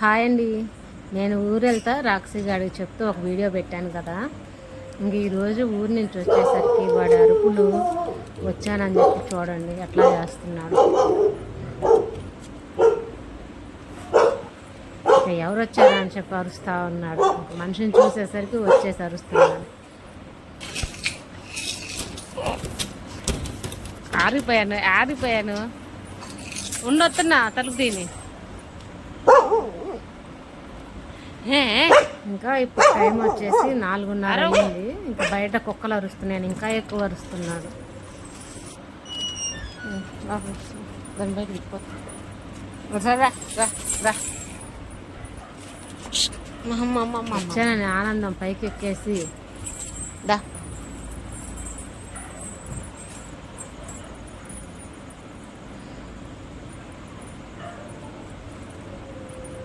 Hi అండి. నేను ఊరు వెళ్తా రాక్షి గారికి చెప్తూ ఒక వీడియో పెట్టాను కదా. ఇంక ఈరోజు ఊరు నుంచి వచ్చేసరికి వాడు అరుపులు వచ్చానని చెప్పి చూడండి ఎట్లా చేస్తున్నాడు. ఎవరు వచ్చారా అని చెప్పి అరుస్తూ ఉన్నాడు. మనిషిని చూసేసరికి వచ్చేసి అరుస్తున్నాడు. ఆరిపోయాను ఆరిపోయాను. ఉండొస్తున్నా తలుపు దీని ఇంకా ఇప్పుడు టైం వచ్చేసి నాలుగున్నర అయింది. ఇంకా బయట కుక్కలు అరుస్తున్నాను ఇంకా ఎక్కువ అరుస్తున్నాడు దాని బయట వచ్చానని ఆనందం పైకి ఎక్కేసి. దా.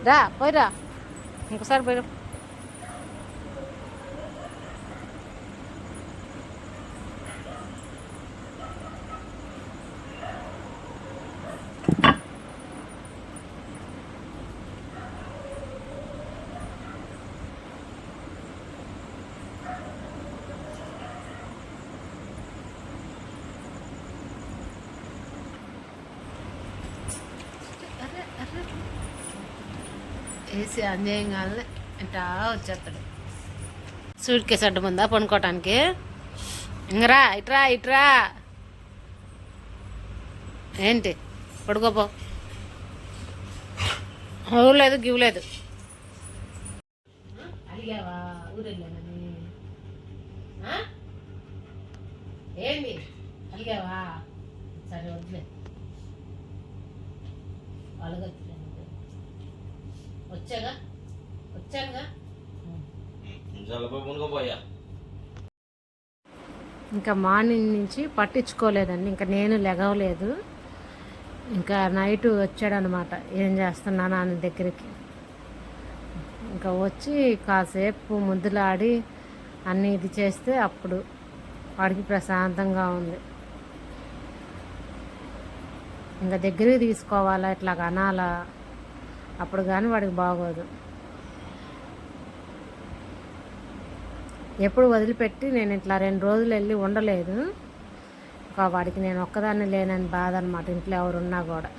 రా పోయిరా. ఇంకోసారి పోయిరా వేసి అంజేయం కాలనే ఇట్లా వచ్చేస్తాడు సూట్ కేసు అడ్డం ఉందా పండుకోవటానికి ఇంకరా ఇట్రా ఇట్రా. ఏంటి? పడుకోపో. ఊర్లేదు గివ్వలేదు అడిగావా? ఏంది? అడిగావా? సరే వద్దులే. అలగచ్చులే వచ్చాగా? వచ్చానుగా? ఇంకా మార్నింగ్ నుంచి పట్టించుకోలేదండి ఇంకా నేను లెగవలేదు. ఇంకా నైట్ వచ్చాడనమాట ఏం చేస్తున్నాను ఆయన దగ్గరికి. ఇంకా వచ్చి కాసేపు ముద్దులాడి అన్నీ ఇది చేస్తే అప్పుడు వాడికి ప్రశాంతంగా ఉంది. ఇంకా దగ్గరికి తీసుకోవాలా ఇట్లా అనాలా? అప్పుడు కానీ వాడికి బాగోదు. ఎప్పుడు వదిలిపెట్టి నేను ఇట్లా రెండు రోజులు వెళ్ళి ఉండలేదు. ఒక వాడికి నేను ఒక్కదాన్ని లేనని బాధ అనమాట ఇంట్లో ఎవరున్నా కూడా.